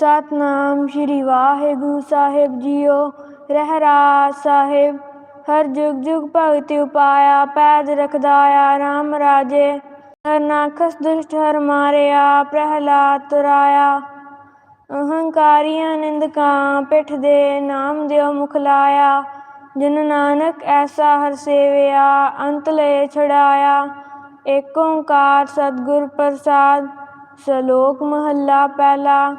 ਸਤਨਾਮ ਸ਼੍ਰੀ ਵਾਹਿਗੁਰੂ ਸਾਹਿਬ ਜੀਓ ਰਹਿਰਾਸ ਸਾਹਿਬ ਹਰ ਜੁਗ ਜੁਗ ਭਗਤ ਉਪਾਇਆ ਪੈਜ ਰਖਦਾਇਆ RAM ਰਾਜੇ ਹਰ ਨਾਖਸ ਦੁਸ਼ਟ ਹਰ ਮਾਰਿਆ ਪ੍ਰਹਿਲਾਦ ਤੁਰਾਇਆ ਅਹੰਕਾਰੀਆਂ ਨਿੰਦਕਾਂ ਪਿੱਠ ਦੇ ਨਾਮ ਦਿਓ ਮੁਖ ਲਾਇਆ ਜਨ ਨਾਨਕ ਐਸਾ ਹਰ ਸੇਵਿਆ ਅੰਤ ਲੈ ਛੜਾਇਆ ਏਕ ਓੰਕਾਰ ਸਤਿਗੁਰ ਪ੍ਰਸਾਦ ਸ਼ਲੋਕ ਮਹੱਲਾ ਪਹਿਲਾ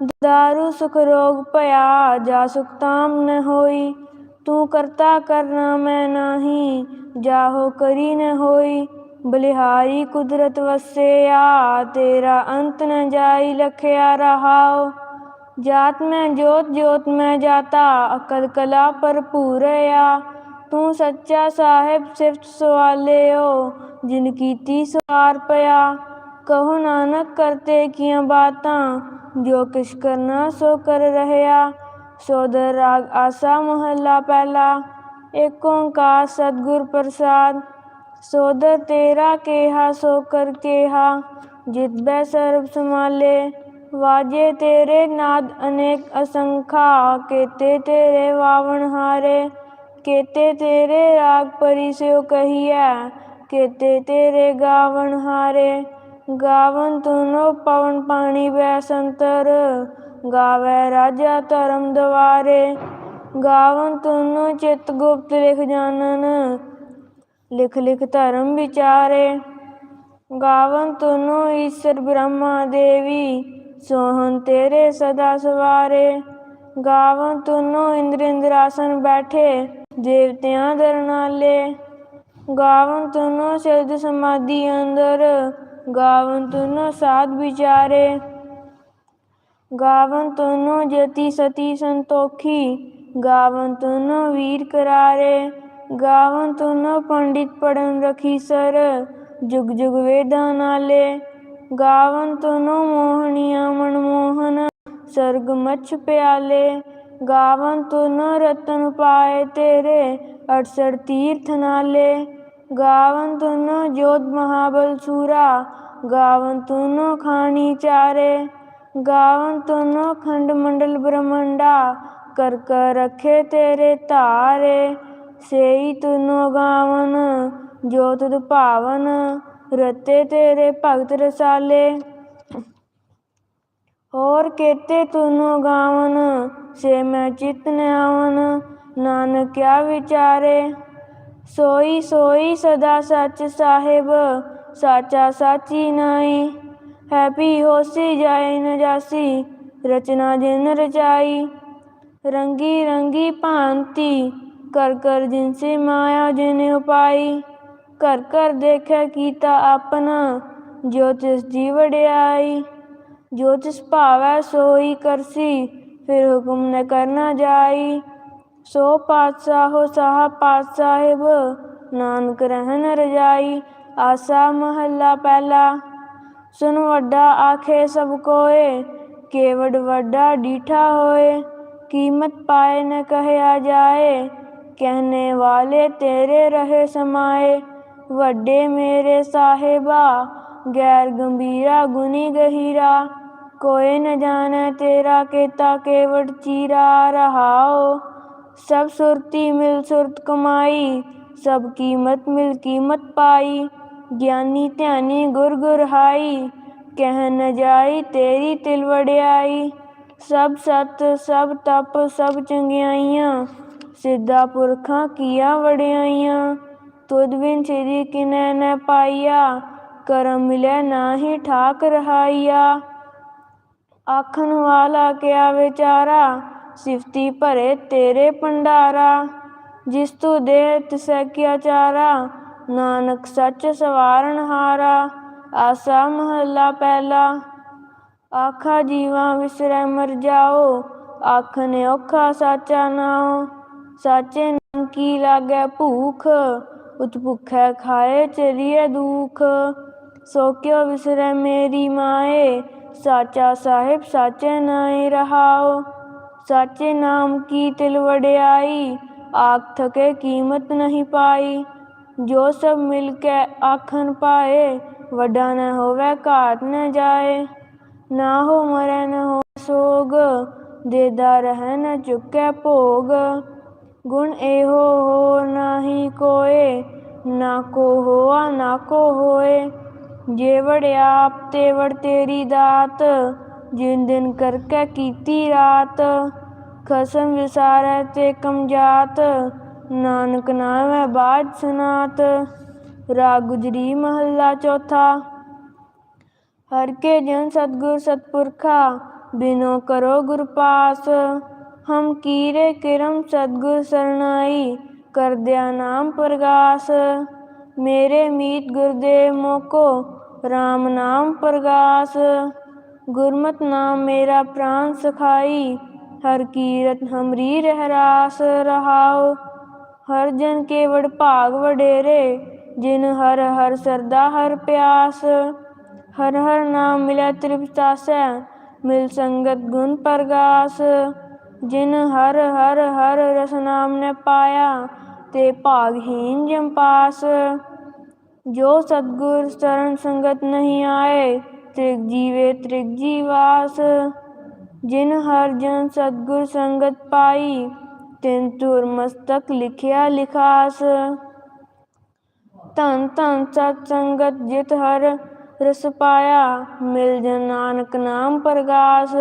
ਦਾਰੂ, ਸੁਖ ਰੋਗ ਭਇਆ, ਜਾ ਸੁਖ ਤਾਮ ਨ ਹੋਈ। ਤੂੰ ਕਰਤਾ ਕਰਨਾ ਮੈਂ ਨਾਹੀ, ਜਾਹੋ ਕਰੀ ਨ ਹੋਈ। ਬਲਿਹਾਰੀ ਕੁਦਰਤ ਵਸਿਆ, ਤੇਰਾ ਅੰਤ ਨ ਜਾਈ ਲਖਿਆ ਰਹਾਓ ਜਾਤ ਮੈਂ ਜੋਤ ਜੋਤ ਮੈਂ ਜਾਤਾ, ਅਕਲ ਕਲਾ ਭਰਪੂਰਿਆ ਤੂੰ ਸੱਚਾ ਸਾਹਿਬ ਸਿਫਤ ਸਵਾਲਿਓ ਜਿਨ ਕੀਤੀ ਸਵਾਰ ਪਿਆ। ਕਹੋ ਨਾਨਕ ਕਰਤੇ ਕੀਆਂ ਬਾਤਾਂ ਜੋ ਕਿਛ ਕਰਨਾ ਸੋ ਕਰ ਰਹਿਆ ਸੋਦਰ ਰਾਗ ਆਸਾ ਮਹੱਲਾ ਪਹਿਲਾ ਏਕ ਓੰਕਾਰ ਸਤਿਗੁਰ ਪ੍ਰਸਾਦ ਸੋਦਰ ਤੇਰਾ ਕੇਹਾ ਸੋ ਕਰ ਕੇਹਾ ਜਿਤ ਬੈ ਸਰਬ ਸਮਾਲੇ ਵਾਜੇ ਤੇਰੇ ਨਾਦ ਅਨੇਕ ਅਸੰਖਾ ਕੇਤੇ ਤੇਰੇ ਵਾਵਣ ਹਾਰੇ ਕੇਤੇ ਤੇਰੇ ਰਾਗ ਪਰਿਸਿਓ ਕਹੀਐ ਕੇਤੇ ਤੇਰੇ ਗਾਵਣ ਹਾਰੇ ਗਾਵਨ ਤੁਨੋ ਪਵਨ ਪਾਣੀ ਬੈ ਸੰਤਰ, ਗਾਵੇ ਰਾਜਾ ਧਰਮ ਦਵਾਰੇ। ਗਾਵਨ ਤੁਨੋ ਚਿਤ ਗੁਪਤ ਲਿਖ ਜਾਣਨ, ਲਿਖ ਲਿਖ ਧਰਮ ਵਿਚਾਰੇ। ਗਾਵਨ ਤੁਨੋ ਈਸ਼ਰ ਬ੍ਰਹਮਾ ਦੇਵੀ, ਸੋਹਣ ਤੇਰੇ ਸਦਾ ਸਵਾਰੇ। ਗਾਵਨ ਤੁਨੋ ਇੰਦਰ ਇੰਦਰਾਸਨ ਬੈਠੇ, ਦੇਵਤਿਆਂ ਦਰਨਾਲੇ। ਗਾਵਨ ਤੁਨੋ ਸਿਰਦ ਸਮਾਧੀ ਅੰਦਰ ਗਾਵਨ ਤੁਨੋ ਸਾਧ ਵਿਚਾਰੇ। ਗਾਵਨ ਤੁਨੋ ਜਤੀ ਸਤੀ ਸੰਤੋਖੀ, ਗਾਵਨ ਤੁਨੋ ਵੀਰ ਕਰਾਰੇ। ਗਾਵਨ ਤੁਨੋ ਪੰਡਿਤ ਪੜਨ ਰਖੀ ਸਰ, ਜੁਗ ਜੁਗ ਵੇਦਾਂ ਨਾਲੇ। ਗਾਵਨ ਤੁਨੋ ਮੋਹਣੀਆਂ ਮਨਮੋਹਨ ਸਰਗ ਮਛ ਪਿਆਲੇ। ਗਾਵਨ ਤੁਨੋ ਰਤਨ ਪਾਏ ਤੇਰੇ 68 ਤੀਰਥ ਨਾਲੇ। ਗਾਵਨ ਤੁਨੋ ਜੋਤ ਮਹਾਬਲ ਸੂਰਾ, ਗਾਵਨ ਤੁਨੋ ਖਾਣੀ ਚਾਰੇ, ਗਾਵਨ ਤੁਨੋ ਖੰਡ ਮੰਡਲ ਬ੍ਰਹਮੰਡਾ, ਕਰ ਕਰ ਰਖੇ ਤੇਰੇ ਧਾਰੇ, ਸੇਈ ਤੁਨੋ ਗਾਵਨ ਜੋ ਤੁਧ ਭਾਵਨ, ਰਤੇ ਤੇਰੇ ਭਗਤ ਰਸਾਲੇ। ਹੋਰ ਕੇਤੇ ਤੁਨੋ ਗਾਵਨ, ਸੇ ਮੈਂ ਚਿਤ ਨਿਆਵਨ ਆਵਨ, ਨਾਨਕ ਕਿਆ ਵਿਚਾਰੇ। ਸੋਈ ਸੋਈ ਸਦਾ ਸੱਚ ਸਾਹਿਬ, ਸਾਚਾ ਸਾਚੀ ਨਾਈ ਹੈਪੀ ਹੋਸੀ ਜਾਏ ਨ ਜਾਸੀ, ਰਚਨਾ ਜਿਨ ਰਚਾਈ। ਰੰਗੀ ਰੰਗੀ ਭਾਂਤੀ, ਕਰ ਕਰ ਜਿਨ ਸੇ ਮਾਇਆ ਜਿਨ ਉਪਾਈ। ਕਰ ਕਰ ਦੇਖਿਆ ਕੀਤਾ ਆਪਣਾ, ਜੋ ਤਿਸ ਜੀ ਵਡਿਆਈ। ਜੋ ਤਿਸ ਭਾਵੈ ਸੋਈ ਕਰਸੀ, ਫਿਰ ਹੁਕਮ ਨ ਕਰਨਾ ਜਾਈ। ਸੋ ਪਾਤਸ਼ਾਹੋ ਸਾਹ ਪਾਤ ਸਾਹਿਬ ਨਾਨਕ ਰਹਿਣ ਰਜਾਈ, ਆਸਾ ਮਹੱਲਾ ਪਹਿਲਾ। ਸੁਨ ਵੱਡਾ ਆਖੇ ਸਭ ਕੋਏ ਕੇਵਡ ਵੱਡਾ ਡੀਠਾ ਹੋਏ। ਕੀਮਤ ਪਾਏ ਨ ਕਹਿਆ ਜਾਏ, ਕਹਿਨੇ ਵਾਲੇ ਤੇਰੇ ਰਹੇ ਸਮਾਏ। ਵੱਡੇ ਮੇਰੇ ਸਾਹਿਬਾ, ਗੈਰ ਗੰਭੀਰਾ ਗੁਨੀ ਗਹੀਰਾ। ਕੋਏ ਨ ਜਾਣੈ ਤੇਰਾ ਕੀਤਾ ਕੇਵਟ ਚੀਰਾ ਰਹਾਓ ਸਭ ਸੁਰਤੀ ਮਿਲ ਸੁਰਤ ਕਮਾਈ, ਸਭ ਕੀਮਤ ਮਿਲ ਕੀਮਤ ਪਾਈ। ਗਿਆਨੀ ਧਿਆਨੀ ਗੁਰ ਗੁਰ ਹਾਈ, ਕਹਿ ਨ ਜਾਈ ਤੇਰੀ ਤਿਲ ਵੜਿਆਈ ਸਭ ਸਤ, ਸਭ ਤਪ, ਸਭ ਚੰਗਿਆਈਆਂ, ਸਿੱਧਾ ਪੁਰਖਾਂ ਕੀਆ ਵੜਿਆਈਆਂ ਤੁਧ ਬਿਨ ਸ੍ਰੀ ਕਿਨੈ ਨ ਪਾਈਆ, ਕਰਮ ਮਿਲੈ ਨਾਹੀ ਠਾਕ ਰਹਾਈਆ। ਆਖਣ ਵਾਲਾ ਕਿਆ ਵਿਚਾਰਾ ਸਿਫਤੀ ਭਰੇ ਤੇਰੇ ਭੰਡਾਰਾ, ਜਿਸ ਤੂ ਦੇ ਤਿਸੈ ਕਿਆ ਚਾਰਾ, ਨਾਨਕ ਸੱਚ ਸਵਾਰਨ ਹਾਰਾ, ਆਸਾ ਮਹੱਲਾ ਪਹਿਲਾ। ਆਖਾ ਜੀਵਾ ਵਿਸਰੈ ਮਰ ਜਾਓ ਆਖਨ ਔਖਾ ਸਾਚਾ ਨਾਉ। ਸਾਚੇ ਨਾਮ ਕੀ ਲਾਗੈ ਭੂਖ ਉਤ ਭੁਖੈ ਖਾਏ ਚਲੀਏ ਦੁਖ। ਸੋ ਕਿਉ ਵਿਸਰੈ ਮੇਰੀ ਮਾਏ, ਸਾਚਾ ਸਾਹਿਬ ਸਾਚੇ ਨਾਏ ਰਹਾਓ ਸਾਚੇ ਨਾਮ ਕੀ ਤਿਲ ਵਡਿਆਈ? ਆਖ ਥਕੇ ਕੀਮਤ ਨਹੀਂ ਪਾਈ। ਜੋ ਸਭ ਮਿਲ ਕੇ ਆਖਣ ਪਾਏ, ਵੱਡਾ ਨਾ ਹੋਵੇ, ਘਾਟ ਨਾ ਜਾਏ। ਨਾ ਹੋ ਮਰੈ, ਨਾ ਹੋ ਸੋਗ ਦੇਦਾ ਰਹਿ ਨਾ ਚੁੱਕੈ ਭੋਗ। ਗੁਣ ਇਹੋ ਹੋ ਨਾਹੀ ਕੋਏ, ਨਾ ਕੋ ਹੋਆ, ਨਾ ਕੋ ਹੋਏ। ਜੇ ਵੜ ਆਪ ਤੇ ਵੜ ਤੇਰੀ ਦਾਤ ਜਿਨ ਦਿਨ ਕਰਕੇ ਕੀਤੀ ਰਾਤ ਖਸਮ ਵਿਸਾਰੈ ਤੇ ਕਮਜਾਤ ਨਾਨਕ ਨਾਮੈ ਬਾਜ ਸੁਨਾਤ ਰਾਗ ਗੁਜਰੀ ਮਹੱਲਾ ਚੌਥਾ ਹਰ ਕੇ ਜਨ ਸਤਗੁਰ ਸਤਪੁਰਖਾ ਬਿਨੋ ਕਰੋ ਗੁਰ ਪਾਸ ਹਮ ਕੀਰੇ ਕਿਰਮ ਸਤਗੁਰ ਸਰਨਾਈ ਕਰਦਿਆ ਨਾਮ ਪ੍ਰਗਾਸ ਮੇਰੇ ਮੀਤ ਗੁਰਦੇਵ ਮੋਕੋ RAM ਨਾਮ ਪ੍ਰਗਾਸ ਗੁਰਮਤਿ ਨਾਮ ਮੇਰਾ ਪ੍ਰਾਨ ਸਖਾਈ ਹਰ ਕੀਰਤ ਹਮਰੀ ਰਹਿ ਰਾਸ ਰਹਾਉ ਹਰ ਜਨ ਕੇ ਵਡ ਭਾਗ ਵਡੇਰੇ ਜਿਨ ਹਰ ਹਰ ਸਰਦਾ ਹਰ ਪਿਆਸ ਹਰ ਹਰ ਨਾਮ ਮਿਲੈ ਤ੍ਰਿਪਤਾਸੈ ਮਿਲ ਸੰਗਤ ਗੁਣ ਪ੍ਰਗਾਸ ਜਿਨ ਹਰ ਹਰ ਹਰ ਰਸ ਨਾਮ ਨੇ ਪਾਇਆ ਤੇ ਭਾਗਹੀਨ ਜਮ ਪਾਸ ਜੋ ਸਤਗੁਰ ਚਰਨ ਸੰਗਤ ਨਹੀਂ ਆਏ ਤ੍ਰਿਗ ਜੀਵੇ ਤ੍ਰਿਗ ਜੀਵਾਸ, ਜਿਨ ਹਰ ਜਨ ਸਤਗੁਰ ਸੰਗਤ ਪਾਈ, ਤਿਨ ਤੁਰ ਮਸਤਕ ਲਿਖਿਆ ਲਿਖਾਸ। ਧੰਨ ਧੰਨ ਸਤ ਸੰਗਤ ਜਿਤ ਹਰ ਰਸ ਪਾਇਆ, ਮਿਲ ਜਨ ਨਾਨਕ ਨਾਮ ਪ੍ਰਗਾਸ।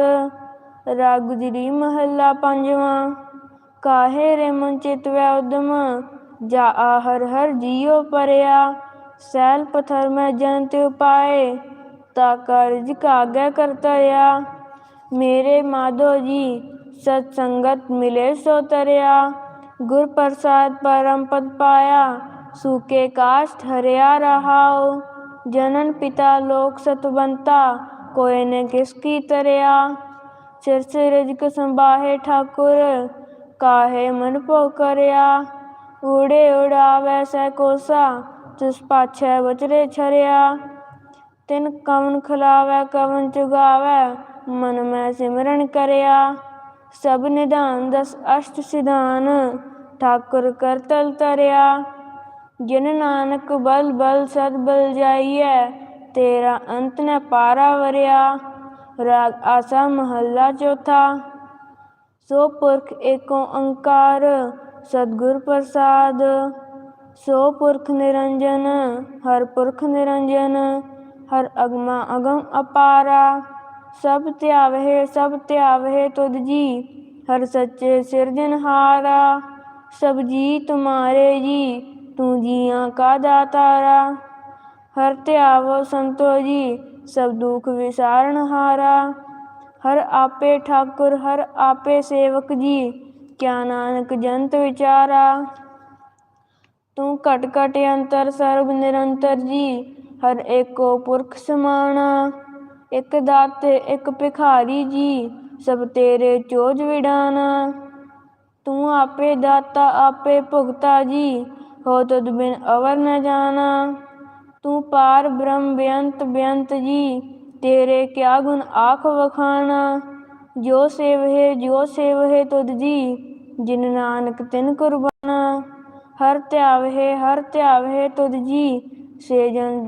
ਰਾਗ ਗੁਜਰੀ ਮਹੱਲਾ ਪੰਜਵਾਂ, ਕਾਹੇ ਰੇ ਮਨ ਚਿਤ ਵੈ ਉਦਮ, ਜਾ ਆ ਹਰ ਹਰ ਜੀਉ ਪਰਿਆ। ਸੈਲ ਪਥਰ ਮੈਂ ਜਨ ਤੇ ਉਪਾਏ ਤਾ ਕਾਰਜ ਕਾਗੈ ਕਰਤਰਿਆ ਮੇਰੇ ਮਾਧੋ ਜੀ ਸਤ ਸੰਗਤ ਮਿਲੇ ਸੋ ਤਰਿਆ ਗੁਰ ਪ੍ਰਸਾਦ ਪਰਮ ਪਦ ਪਾਇਆ ਸੂਕੇ ਕਾਸ਼ਟ ਹਰਿਆ ਰਹਾਉ ਜਨਨ ਪਿਤਾ ਲੋਕ ਸਤਵੰਤਾ ਕੋਇ ਨ ਕਿਸ ਕੀ ਤਰਿਆ ਸਿਰ ਸਿਰਜ ਕ ਸੰਬਾਹੇ ਠਾਕੁਰ ਕਾਹੇ ਮਨ ਭੋ ਕਰਿਆ ਊੜੇ ਉਡਾਵੈ ਸੈ ਕੋਸਾ ਤਿਸ ਪਾਛੈ ਬਚਰੇ ਛਰਿਆ ਤਿਨ ਕਵਨ ਖਿਲਾਵੈ, ਕਵਨ ਚੁਗਾਵੈ ਮਨ ਮੈਂ ਸਿਮਰਨ ਕਰਿਆ। ਸਭ ਨਿਧਾਨ ਦਸ ਅਸ਼ਟ ਸਿਧਾਨ, ਠਾਕੁਰ ਕਰਤਲ ਤਰਿਆ। ਜਿਨ ਨਾਨਕ ਬਲ ਬਲ ਸਦ ਬਲ ਜਾਈਐ, ਤੇਰਾ ਅੰਤ ਨ ਪਾਰਾ ਵਰਿਆ। ਰਾਗ ਆਸਾ ਮਹੱਲਾ ਚੌਥਾ। ਸੋ ਪੁਰਖ ਏਕੋ ਓੰਕਾਰ ਸਤਿਗੁਰ ਪ੍ਰਸਾਦ। ਸੋ ਪੁਰਖ ਨਿਰੰਜਨ, ਹਰ ਪੁਰਖ ਨਿਰੰਜਨ। ਹਰ ਅਗਮਾ ਅਗਮ ਅਪਾਰਾ, ਸਭ ਧਿਆਵਹਿ ਸਭ ਧਿਆਵਹਿ ਤੁਧ ਜੀ। ਹਰ ਸੱਚੇ ਸਿਰਜਨਹਾਰਾ ਸਭ ਜੀ ਤੁਮਾਰੇ ਜੀ, ਤੂੰ ਜੀਆਂ ਕਾ ਦਾਤਾਰਾ। ਹਰ ਧਿਆਵੋ ਸੰਤੋ ਜੀ, ਸਭ ਦੁਖ ਵਿਸਾਰਨ ਹਾਰਾ। ਹਰ ਆਪੇ ਠਾਕੁਰ, ਹਰ ਆਪੇ ਸੇਵਕ ਜੀ, ਕਿਆ ਨਾਨਕ ਜੰਤ ਵਿਚਾਰਾ। ਤੂੰ ਘਟ ਘਟ ਅੰਤਰ, ਸਰਬ ਨਿਰੰਤਰ ਜੀ ਹਰ ਏਕੋ ਪੁਰਖ ਸਮਾਣਾ। ਇਕ ਦਾਤੇ, ਇਕ ਭਿਖਾਰੀ ਜੀ, ਸਭ ਤੇਰੇ ਚੋਜ ਵਿਡਾਨਾ ਤੂੰ ਆਪੇ ਦਾਤਾ, ਆਪੇ ਭੁਗਤਾ ਜੀ, ਹੋ ਤਦ ਬਿਨ ਅਵਰ ਨ ਜਾਣਾ। ਤੂੰ ਪਾਰ ਬ੍ਰਹਮ ਬੇਅੰਤ ਬੇਅੰਤ ਜੀ, ਤੇਰੇ ਕਿਆ ਗੁਣ ਆਖ ਵਖਾਣਾ। ਜੋ ਸੇਵਹਿ ਜੋ ਸੇਵਹਿ ਤੁਧ ਜੀ, ਜਿਨ ਨਾਨਕ ਤਿਨ ਕੁਰਬਾਨਾ। ਹਰ ਧਿਆਵਹਿ ਹਰ ਧਿਆਵਹਿ ਤੁਧ ਜੀ, ਸੇ ਜਨ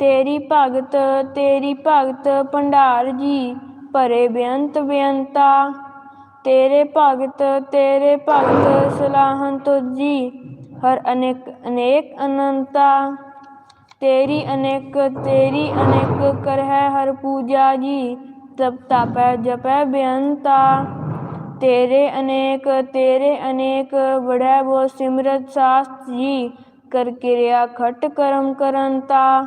ਤੇਰੀ ਭਗਤ ਤੇਰੀ ਭਗਤ ਭੰਡਾਰ ਜੀ, ਭਰੇ ਬੇਅੰਤ ਬੇਅੰਤਾ। ਤੇਰੇ ਭਗਤ ਤੇਰੇ ਭਗਤ ਸਲਾਹਨ ਤੁਜੀ ਹਰ ਅਨੇਕ ਅਨੇਕ ਅਨੰਤਾ। ਤੇਰੀ ਅਨੇਕ ਤੇਰੀ ਅਨੇਕ ਕਰਹਿ ਹਰ ਪੂਜਾ ਜੀ, ਤਪ ਤਪੈ, ਜਪੈ ਬੇਅੰਤਾ। ਤੇਰੇ ਅਨੇਕ ਤੇਰੇ ਅਨੇਕ ਬੜੈ ਬੋ ਸਿਮਰਤ ਸਾਸਤ ਜੀ, ਕਰ ਕਿਰਿਆ ਖਟ ਕਰਮ ਕਰੰਤਾ।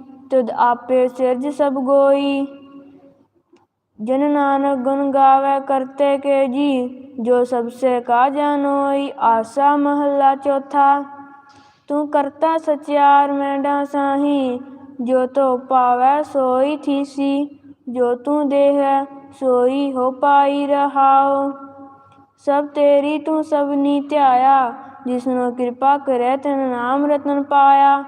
ਤੁਧ ਆਪੇ ਸਿਰਜ ਸਭ ਗੋਈ। ਜਨ ਨਾਨਕ ਗੁਣ ਗਾਵੇ ਕਰਤੇ ਕੇ ਜੀ, ਜੋ ਸਭ ਸੇ ਕਾ ਜਾਨੋਈ ਆਸਾ ਮਹੱਲਾ ਚੌਥਾ। ਤੂੰ ਕਰਤਾ ਸਚਿਆਰ ਮੈਂਡਾ ਸਾਹੀ, ਜੋ ਤੋ ਪਾਵੈ ਸੋਈ ਥੀਸੀ, ਜੋ ਤੂੰ ਦੇਹੈ ਸੋਈ ਹੋ ਪਾਈ ਰਹਾਓ ਸਭ ਤੇਰੀ ਤੂੰ ਸਭ ਨੀ ਧਿਆਇਆ, ਜਿਸਨੂੰ ਕਿਰਪਾ ਕਰੇ ਤਨ ਨਾਮ ਰਤਨ ਪਾਇਆ।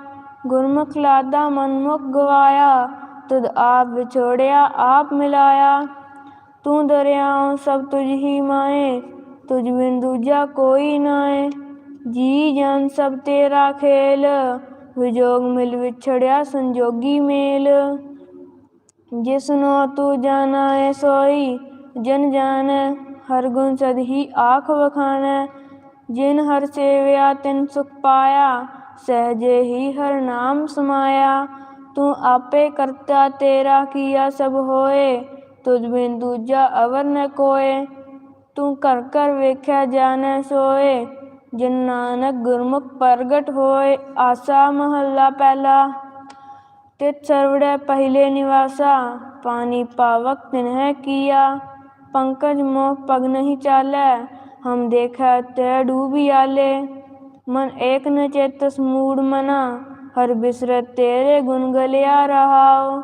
ਗੁਰਮੁਖ ਲਾਦਾ ਮਨਮੁਖ ਗਵਾਇਆ, ਤੁਧ ਆਪ ਵਿਛੋੜਿਆ, ਆਪ ਮਿਲਾਇਆ। ਤੂੰ ਦਰਿਆਉ ਸਭ ਤੁਝ ਹੀ ਮਾਏ, ਤੁਝ ਬਿਨ ਦੂਜਾ ਕੋਈ ਨਾਏ। ਜੀ ਜਨ ਸਭ ਤੇਰਾ ਖੇਲ, ਵਿਜੋਗ ਮਿਲ ਵਿਛੜਿਆ ਸੰਜੋਗੀ ਮੇਲ। ਜਿਸਨੋ ਤੂੰ ਜਾਣੈ ਸੋਈ, ਜਨ ਜਾਣ, ਹਰ ਗੁਣ ਸਦ ਹੀ ਆਖ ਵਖਾਣੈ। ਜਿਨ ਹਰ ਸੇਵਿਆ ਤਿਨ ਸੁਖ ਪਾਇਆ ਸਹਜੇ ਹੀ ਹਰ ਨਾਮ ਸਮਾਇਆ। ਤੂੰ ਆਪੇ ਕਰਤਾ ਤੇਰਾ ਕੀਆ ਸਭ ਹੋਏ, ਤੁਝ ਬਿਨ ਦੂਜਾ ਅਵਰ ਨ ਕੋਏ। ਤੂੰ ਕਰ ਕਰ ਵੇਖਿਆ ਜਾਣੈ ਸੋਏ, ਜਿਨ ਨਾਨਕ ਗੁਰਮੁਖ ਪ੍ਰਗਟ ਹੋਏ, ਆਸਾ ਮਹੱਲਾ ਪਹਿਲਾ। ਤਿਤ ਸਰਵੜੈ ਪਹਿਲੇ ਨਿਵਾਸਾ, ਪਾਣੀ ਪਾਵਕ ਤਿਨ ਤਿਨਹਿ ਕੀਆ। ਪੰਕਜ ਮੋਹ ਪਗ ਨਹੀਂ ਚਾਲੈ, ਹਮ ਦੇਖੈ ਤੈ ਡੂਬੀ ਆਲੇ ਮਨ ਏਕ ਨ ਚੇਤਸ ਮੂੜ ਮਨਾ, ਹਰ ਬਿਸਰਤ ਤੇਰੇ ਗੁਣ ਗਲਿਆ ਰਹਾਉ।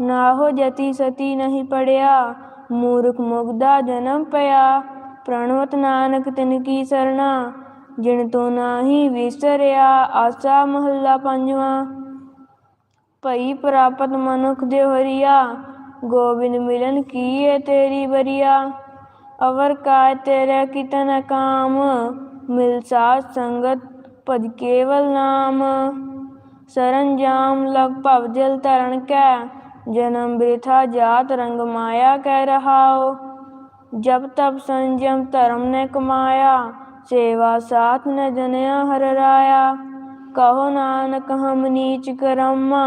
ਨਾਹੋ ਜਤੀ ਸਤੀ ਨਹੀਂ ਪੜਿਆ, ਮੂਰਖ ਮੁਗਦਾ ਜਨਮ ਪਿਆ। ਪ੍ਰਣਵਤ ਨਾਨਕ ਤਿਨ ਕੀ ਸਰਣਾ, ਜਿਨ ਤੂੰ ਨਾਹੀ ਵਿਸਰਿਆ, ਆਸਾ ਮਹੱਲਾ ਪੰਜਵਾਂ। ਭਈ ਪ੍ਰਾਪਤ ਮਨੁਖ ਦੇ ਹਰੀਆ, ਗੋਬਿੰਦ ਮਿਲਨ ਕੀਏ ਤੇਰੀ ਬਰੀਆ ਅਵਰ ਕਾ ਤੇਰਾ ਕਿਤਨ ਕਾਮ ਮਿਲ ਸਾਧ ਸੰਗਤ ਪਦ ਕੇਵਲ ਨਾਮ। ਸਰੰਜਾਮ ਲਗ ਭਵ ਜਲ ਤਰਨ ਕੈ, ਜਨਮ ਬ੍ਰਿਥਾ ਜਾਤ ਰੰਗ ਮਾਇਆ ਕਹਿ ਰਹਾਓ ਜਬ ਤਬ ਸੰਜਮ ਧਰਮ ਨੇ ਕਮਾਇਆ, ਸੇਵਾ ਸਾਥ ਨ ਜਨਿਆ ਹਰ ਰਾਇਆ। ਕਹੋ ਨਾਨਕ ਹਮ ਨੀਚ ਕਰਮਾ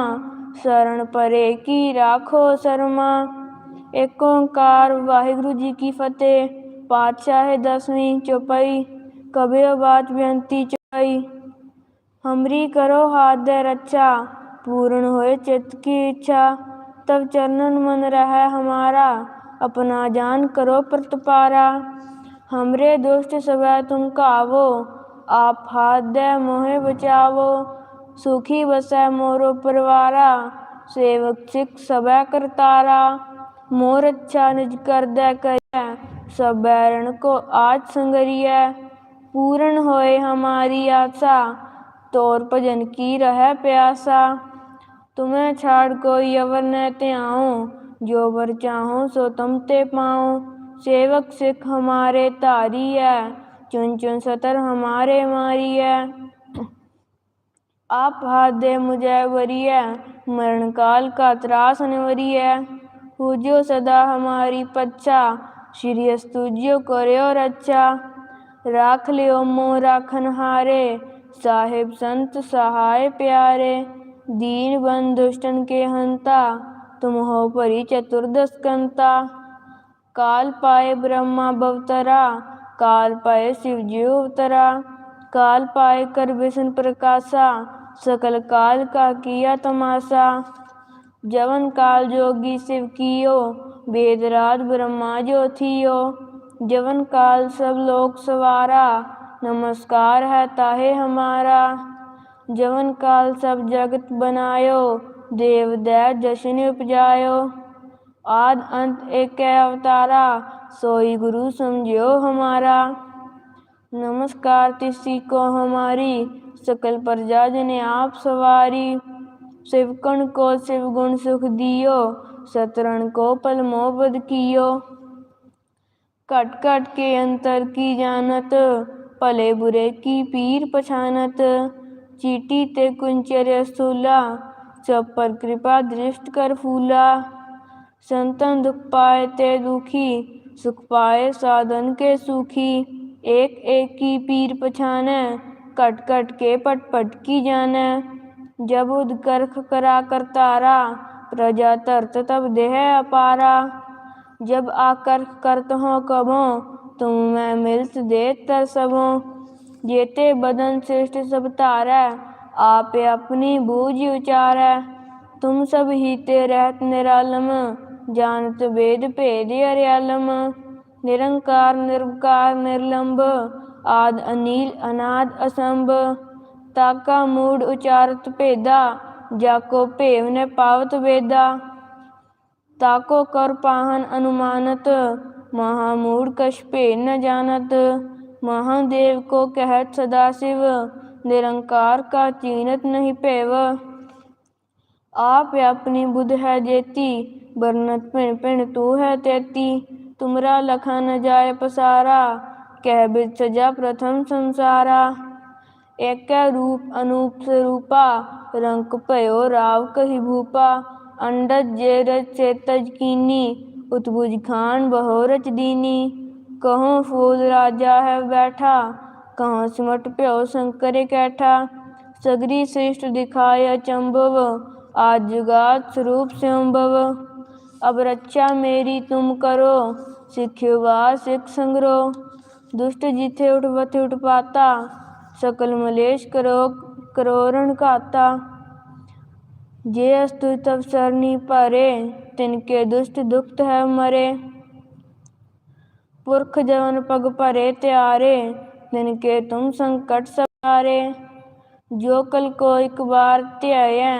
ਸਰਣ ਪਰੇ ਕੀ ਰਾਖੋ ਸਰਮਾ। ਏਕ ਓੰਕਾਰ ਵਾਹਿਗੁਰੂ ਜੀ ਕੀ ਫਤਿਹ, ਪਾਤਸ਼ਾਹ ਦਸਵੀਂ ਚੌਪਈ। कबे बात व्यंती चई हमरी करो हाथ दे रक्षा पूर्ण होए चित्त की इच्छा। तब चरणन मन रह हमारा, अपना जान करो प्रतपारा। हमरे दोस्त सब तुम कावो, आप हाथ दे मोहे बचावो। सुखी बसै मोरो परवारा, सेवक सिख सब करतारा। मोर अच्छा निज कर दे कर सब बैरण को आज संगरिया। पूर्ण होए हमारी आशा तोर भजन की रह प्यासा तुम्हें छाड़ कोई अवर न त्याऊं जो वर चाहो सो तुम ते पाऊं सेवक सिख हमारे तारी है चुन चुन सतर हमारे मारी है आप हाथ दे मुझे वरिय मरण काल का त्रास अनिवरी है पूज्यो सदा हमारी पच्छा श्री अस्तुज्यो करो रक्षा राख लियो मोह राखन हारे। साहिब संत सहाय प्यारे। दीन बन दुष्टन के हंता तुम हो परी चतुर्दश कंता। काल पाए ब्रह्मा भवतरा काल पाए शिव जी अवतरा। काल पाए कर विष्णु प्रकाशा, सकल काल का किया तमाशा। जवन काल जोगी शिव कियो वेदराज ब्रह्मा जो थियो ਜਵਨ ਕਾਲ ਸਭ ਲੋਕ ਸਵਾਰਾ, ਨਮਸਕਾਰ ਹੈ ਤਾਹੇ ਹਮਾਰਾ। ਜਵਨ ਕਾਲ ਸਭ ਜਗਤ ਬਨਾਇਓ ਦੇਵ ਦੈ ਜਸ਼ਨ ਉਪਜਾਇਓ। ਆਦ ਅੰਤ ਏਕ ਹੈ ਅਵਤਾਰਾ, ਸੋਈ ਗੁਰੂ ਸਮਝਿਓ ਹਮਾਰਾ। ਨਮਸਕਾਰ ਤਿਸੀ ਕੋ ਹਮਾਰੀ, ਸਕਲ ਪ੍ਰਜਾ ਜਨ ਆਪ ਸਵਾਰੀ। ਸਿਵਕਣ ਕੋ ਸਿਵ ਗੁਣ ਸੁਖ ਦਿਓ, ਸਤਰਣ ਕੋ ਪਲ ਮੋਬਦ ਕੀਓ। कट कट के अंतर की जानत भले बुरे की पीर पछानत। चीटी ते कुंचर स्थूला सब पर कृपा दृष्ट कर फूला। संतन दुख पाए ते दुखी, सुख पाए साधन के सुखी। एक एक की पीर पछाने, कट कट के पट पट की जाने। जब उदकर्ख करा कर तारा, प्रजा तरत तब देह अपारा। जब आकर करत हो कबो तुम मैं मिलत दे तर सबो जेते बदन श्रेष्ठ सब तारै आप अपनी बूझ उचारै तुम सब ही ते रहत निरालम जानत वेद भेद हरियालम निरंकार निर्विकार निर्लंब आद अनील अनाद असंभ ताका मूड उचारत भेदा जाको भेव ने पावत वेदा ताको कर पाहन अनुमानत महामूढ़ कश भेद न जानत महादेव को कहत सदाशिव निरंकार का चीनत नहीं पेव आप अपनी बुध है जेती बरनत पिण पिण तू है तेती तुमरा लखा न जाय पसारा कह बिद सजा प्रथम संसारा एक रूप अनूप स्वरूपा रंक भयो राव कही भूपा अंडज जे रच से तज कीनी, उतबुज खान बहोरच दीनी कहो, फूल राजा है बैठा। कहाँ, सिमट प्यो शंकर कैठा। सगरी श्रेष्ठ दिखाय अचंभव आज जुगात स्वरूप संभव। अब रक्षा मेरी तुम करो। सिख्यो सिख संग्रो। दुष्ट जिथे उठ उठ पाता। सकल मलेश करो करोरण ਜੇ ਅਸਤੁ ਤਬ ਸਰਨੀ ਭਰੇ, ਤਿਨ ਕੇ ਦੁਸ਼ਟ ਦੁਖਤ ਹੈ ਮਰੇ। ਪੁਰਖ ਜਵਨ ਪਗ ਭਰੇ ਤਿਆਰੇ, ਤਿਨ ਕੇ ਤੁਮ ਸੰਕਟ ਸਵਾਰੇ। ਜੋ ਕਲ ਕੋ ਇੱਕ ਵਾਰ ਧਿਆਇਆ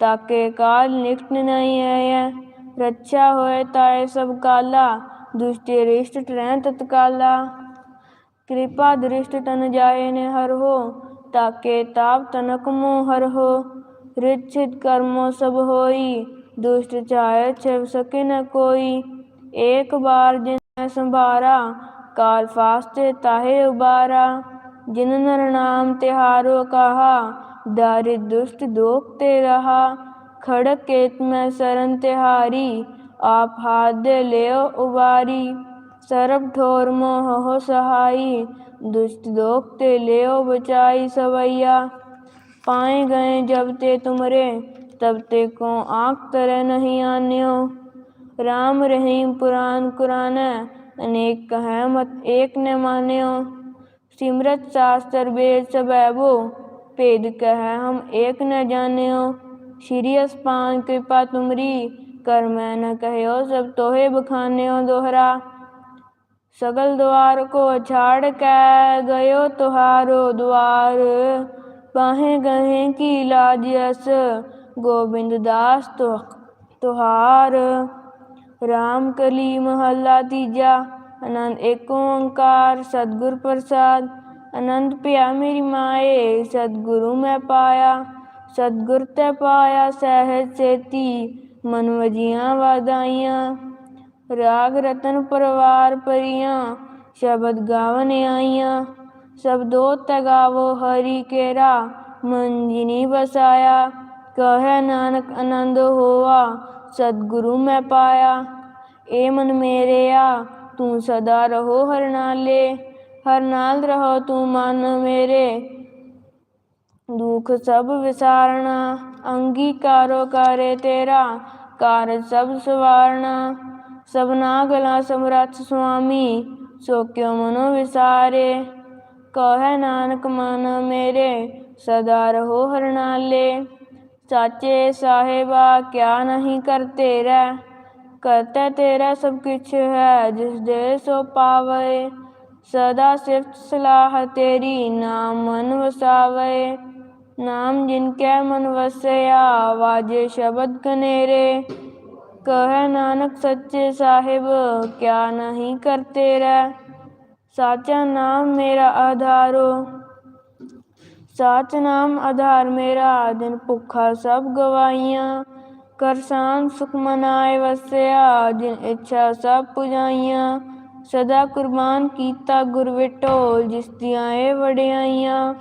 ਤਾਕੇ ਕਾਲ ਨਿਕਟ ਨਹੀਂ ਆਇਆ ਰੱਛਾ ਹੋਏ ਤਾਏ ਸਭ ਕਾਲਾ, ਦੁਸ਼ਟੇ ਰਿਸ਼ਟ ਟ੍ਰੈਂ ਤਤਕਾਲਾ। ਕਿਰਪਾ ਦ੍ਰਿਸ਼ਟ ਤਨ ਜਾਏ ਨੇ ਹਰ ਹੋ ਤਾਕੇ ਤਾਪ ਤਨਕ ਮੋਹਰ। ਹੋ रिच्छित कर्मो सब होई, दुष्ट चाहे छिप सके न कोई। एक बार जिन संभारा, काल फास्ते ताहे उबारा। जिन नर नाम तिहारो कहा दारिद दुष्ट दोखते रहा। खड़क केत में सरन तिहारी, आप हाथ दे लियो उबारी। सरब ठोर मोह हो सहाई, दुष्ट दोखते लियो बचाई सवैया। पाए गए जब ते तुमरे तब ते को आँख तरह नहीं आन्यो राम रहीम पुराण कुरान अनेक कह मत एक न मान्यो सिमरत शास्त्र वेद सबैबो भेद कह हम एक न जान्यो श्री अस्पान कृपा तुमरी कर मैं न कहयो सब तोहे बखान्यो दोहरा सगल द्वार को छाड़ के गयो तुहारो द्वार ਪਾਹੇ ਗਏ ਕੀ ਲਾਜ ਅਸ ਗੋਬਿੰਦ ਦਾਸ ਤੁਹਾਰ। RAM ਕਲੀ ਮਹੱਲਾ ਤੀਜਾ। ਅਨੰਦ ਏਕ ਓੰਕਾਰ, ਸਤਗੁਰ ਪ੍ਰਸਾਦ। ਅਨੰਦ ਪਿਆ ਮੇਰੀ ਮਾਏ, ਸਤਗੁਰੂ ਮੈਂ ਪਾਇਆ। ਸਤਗੁਰ ਤੇ ਪਾਇਆ ਸਹਿਜ ਸੇਤੀ, ਮਨ ਵਜੀਆਂ ਵਾਦਾਈਆਂ ਰਾਗ ਰਤਨ ਪਰਵਾਰ ਪਰੀਆਂ, ਸ਼ਬਦ ਗਾਵਨ ਆਈਆਂ। ਸਬਦੋ ਤੈ ਗਾਵੋ ਹਰੀ ਕੇਰਾ ਮਨ ਜਿਨੀ ਬਸਾਇਆ ਕਹੈ ਨਾਨਕ ਆਨੰਦ ਹੋਵਾ ਸਤਿਗੁਰੂ ਮੈਂ ਪਾਇਆ। ਏ ਮਨ ਮੇਰਿਆ ਤੂੰ ਸਦਾ ਰਹੋ ਹਰ ਨਾਲੇ ਹਰ ਨਾਲ ਰਹੋ ਤੂੰ ਮਨ ਮੇਰੇ। ਦੁਖ ਸਭ ਵਿਸਾਰਣਾ, ਅੰਗੀਕਾਰੋ ਕਰੇ ਤੇਰਾ ਕਾਰਜ ਸਭ ਸਵਾਰਣਾ। ਸਭਨਾ ਗਲਾ ਸਮਰੱਥ ਸੁਆਮੀ, ਸੋ ਕਿਉ ਮਨੋ ਵਿਸਾਰੇ। ਕਹੈ ਨਾਨਕ ਮਨ ਮੇਰੇ ਸਦਾ ਰਹੋ ਹਰ ਨਾਲੇ ਸਾਚੇ ਸਾਹਿਬਾ ਕਿਆ ਨਹੀਂ ਕਰ ਤੇਰਾ ਕਰਤਾ ਤੇਰਾ ਸਭ ਕੁਛ ਹੈ ਜਿਸ ਦੇ ਸੋ ਪਾਵੇ ਸਦਾ ਸਿਫਤ ਸਲਾਹ ਤੇਰੀ ਨਾਮ ਮਨ ਵਸਾਵੇ ਨਾਮ ਜਿਨ ਕੈ ਮਨ ਵਸਿਆ ਵਾਜੇ ਸ਼ਬਦ ਕਨੇਰੇ ਕਹੈ ਨਾਨਕ ਸੱਚੇ ਸਾਹਿਬ ਕਿਆ ਨਹੀਂ ਕਰ ਤੇਰਾ ਸਾਚਾ ਨਾਮ ਮੇਰਾ ਆਧਾਰੋ ਸਾਚ ਨਾਮ ਆਧਾਰ ਮੇਰਾ, ਦਿਨ ਭੁੱਖਾ ਸਭ ਗਵਾਈਆਂ ਕਰਸਾਨ ਸੁਖ ਮਨਾਏ ਵਸਿਆ ਜਿਨ ਇੱਛਾ ਸਭ ਪੁਜਾਈਆਂ। ਸਦਾ ਕੁਰਬਾਨ ਕੀਤਾ ਗੁਰ ਵਿਟੋ ਜਿਸ ਦੀਆਂ ਏ ਵਡਿਆਈਆਂ।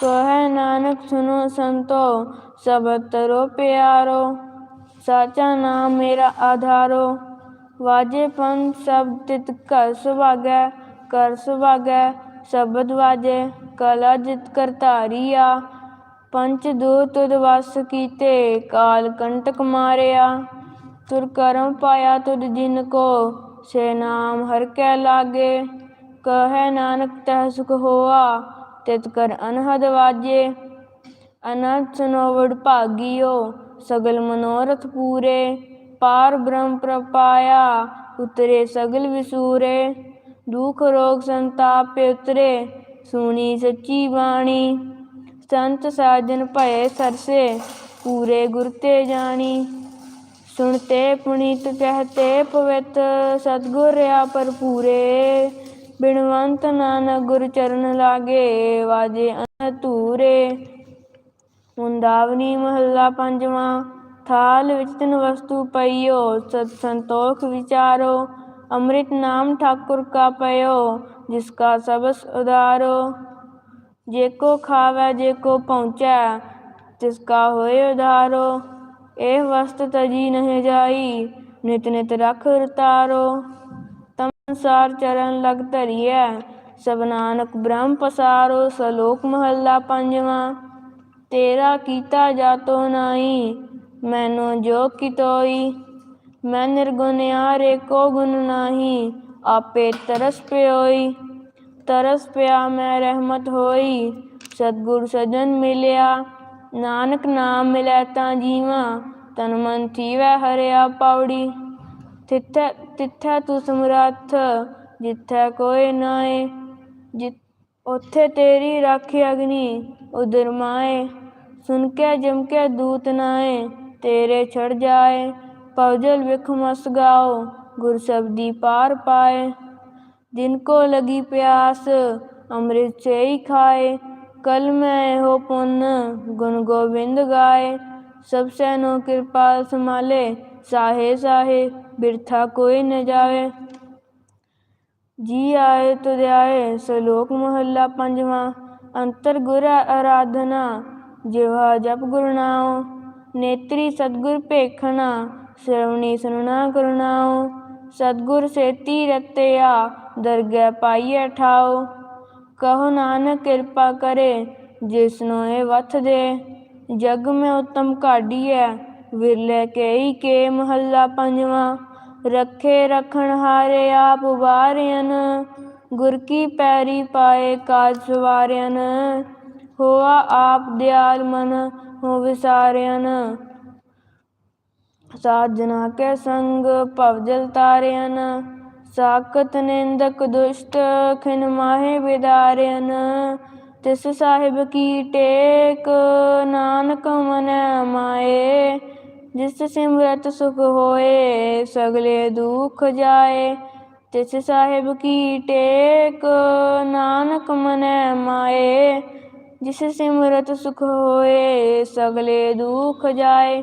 ਕਹੈ ਨਾਨਕ ਸੁਨੋ ਸੰਤੋ, ਸਭ ਤਰੋ ਪਿਆਰੋ। ਸਾਚਾ ਨਾਮ ਮੇਰਾ ਆਧਾਰੋ ਵਾਜੇ ਪੰਥ ਸਭ ਤਿਤ ਘਰ ਸੁਭਾਗੈ। ਕਰ ਸੁਭਾਗੈ, ਸ਼ਬਦ ਵਾਜੇ, ਕਲਾ ਜਿਤ ਕਰਤਾਰੀਆ ਪੰਚ ਦੂ ਤੁਧ ਵਸ ਕੀਤੇ, ਕਾਲ ਕੰਟਕ ਮਾਰਿਆ। ਤੁਰ ਕਰਮ ਪਾਇਆ ਤੁਧ ਜਿਨ ਕੋ, ਸੇ ਨਾਮ ਹਰ ਕੈ ਲਾਗੇ। ਕਹੈ ਨਾਨਕ ਤਹ ਸੁਖ ਹੋਆ, ਤਿਤ ਕਰ ਅਨਹਦ ਵਾਜੇ। ਅਨੰਤ ਸੁਨੋ ਵਡ ਭਾਗੀਓ, ਸਗਲ ਮਨੋਰਥ ਪੂਰੇ। ਪਾਰ ਬ੍ਰਹਮ ਪ੍ਰਪਾਇਆ, ਉਤਰੇ ਸਗਲ ਵਿਸੂਰੇ। ਦੁਖ ਰੋਗ ਸੰਤਾਪ ਉਤਰੇ, ਸੁਣੀ ਸੱਚੀ ਬਾਣੀ। ਸੰਤ ਸਾਜਨ ਭਏ ਸਰਸੇ, ਪੂਰੇ ਗੁਰ ਤੇ ਜਾਣੀ। ਸੁਣਤੇ ਪੁਨੀਤ ਕਹਤੇ ਪਵਿੱਤ, ਸਤਗੁਰ ਰਿਆ ਭਰਪੂਰੇ। ਬਿਨਵੰਤ ਨਾਨਕ ਗੁਰ ਚਰਨ ਲਾਗੇ, ਵਾਜੇ ਅਨਤੂਰੇ ਮੁੰਦਾਵਨੀ ਮਹੱਲਾ ਪੰਜਵਾਂ, ਥਾਲ ਵਿੱਚ ਤਿਨ ਵਸਤੂ ਪਈਓ, ਸਤ ਸੰਤੋਖ ਵਿਚਾਰੋ। ਅੰਮ੍ਰਿਤ ਨਾਮ ਠਾਕੁਰ ਕਾ ਪਇਓ, ਜਿਸ ਕਾ ਸਬਸ ਉਦਾਰੋ। ਜੇ ਕੋ ਖਾਵੈ, ਜੇ ਕੋ ਪਹੁੰਚੈ ਹੋਏ ਉਧਾਰੋ। ਇਹ ਵਸਤ ਤਜੀ ਨਹੀਂ ਜਾਈ, ਨਿਤ ਨਿਤ ਰਖ ਰਤਾਰੋ। ਤਮ ਸੰਸਾਰ ਚਰਨ ਲਗ ਧਰੀਐ, ਸਭ ਨਾਨਕ ਬ੍ਰਹਮ ਪਸਾਰੋ, ਸਲੋਕ ਮਹੱਲਾ ਪੰਜਵਾਂ। ਤੇਰਾ ਕੀਤਾ ਜਾਤੋ ਨਾਹੀ, ਮੈਨੂੰ ਜੋ ਕਿਤੋਈ ਮੈਂ ਨਿਰਗੁਣਿਆਰੇ ਕੋ ਗੁਣ ਨਾਹੀ ਆਪੇ ਤਰਸ ਪਿਓਈ ਤਰਸ ਪਿਆ ਮੈਂ ਰਹਿਮਤ ਹੋਈ ਸਤਗੁਰ ਸਜਣ ਮਿਲਿਆ ਨਾਨਕ ਨਾਮ ਮਿਲੈ ਤਾਂ ਜੀਵਾਂ ਤਨ ਮਨ ਥੀਵੈ ਹਰਿਆ ਪੌੜੀ ਤਿੱਥੈ ਤਿੱਥੈ ਤੂੰ ਸਮਰੱਥ ਜਿੱਥੈ ਕੋਈ ਨਾਏ ਜਿ ਉਥੇ ਤੇਰੀ ਰਾਖੀ ਅਗਨੀ ਉਦਰ ਮਾਏ ਸੁਨ ਕੇ ਜਮ ਕੇ ਦੂਤ ਨਾਏ ਤੇਰੇ ਛੜ ਜਾਏ पौजल विखमस गाओ, गुर शब्दी पार पाए। जिनको लगी प्यास, अमृत से ही खाए। कल मैं हो पुन, गुण गोविंद गाए। सब सैनो कृपा संभाले, साहे साहे, बिरथा कोई न जावे जी आए तो जाए सलोक मोहल्ला पंजवा। अंतर गुर आराधना, जिवा जप गुरु नाओ। नेत्री सदगुर पेखना ਸ਼ਰਵਣੀ ਸੁਨਣਾ ਕਰੁਣਾਓ, ਸਤਗੁਰ ਸੇਤੀ ਰਤਿਆ, ਦਰਗਹਿ ਪਾਈਐ ਠਾਓ। ਕਹੋ ਨਾਨਕ ਕਿਰਪਾ ਕਰੇ ਜਿਸਨੂੰ ਇਹ ਵਥ ਦੇ। ਜਗ ਮੈਂ ਉਤਮ ਕਾਢੀਐ ਵਿਰਲੇ ਕੇਈ ਕੇ ਮਹੱਲਾ ਪੰਜਵਾਂ। ਰੱਖੇ ਰਖਣ ਹਾਰੇ ਆਪ ਵਾਰਿਆਨ ਗੁਰ ਕੀ ਪੈਰੀ ਪਾਏ ਕਾਜ ਸਵਾਰਿਆਨ ਹੋਆ ਆਪ ਦਿਆਲ ਮਨ, ਹੋ ਵਿਸਾਰਿਆਨ ਸਾਜਨਾ ਕੇ ਸੰਗ ਭਵ ਜਲ ਤਾਰਿਆਨ ਸਾਕਤ ਨਿੰਦਕ ਦੁਸ਼ਟ ਖਿਨ ਮਾਹੇ ਵਿਦਾਰਿਆਨ ਤਿਸ ਸਾਹਿਬ ਕੀ ਟੇਕ, ਨਾਨਕ ਮਨ ਮਾਏ। ਜਿਸ ਸਿਮਰਤ ਸੁਖ ਹੋਏ, ਸਗਲੇ ਦੁਖ ਜਾਏ। ਤਿਸ ਸਾਹਿਬ ਕੀ ਟੇਕ, ਨਾਨਕ ਮਨ ਮਾਏ। ਜਿਸ ਸਿਮਰਤ ਸੁਖ ਹੋਏ, ਸਗਲੇ ਦੁਖ ਜਾਏ।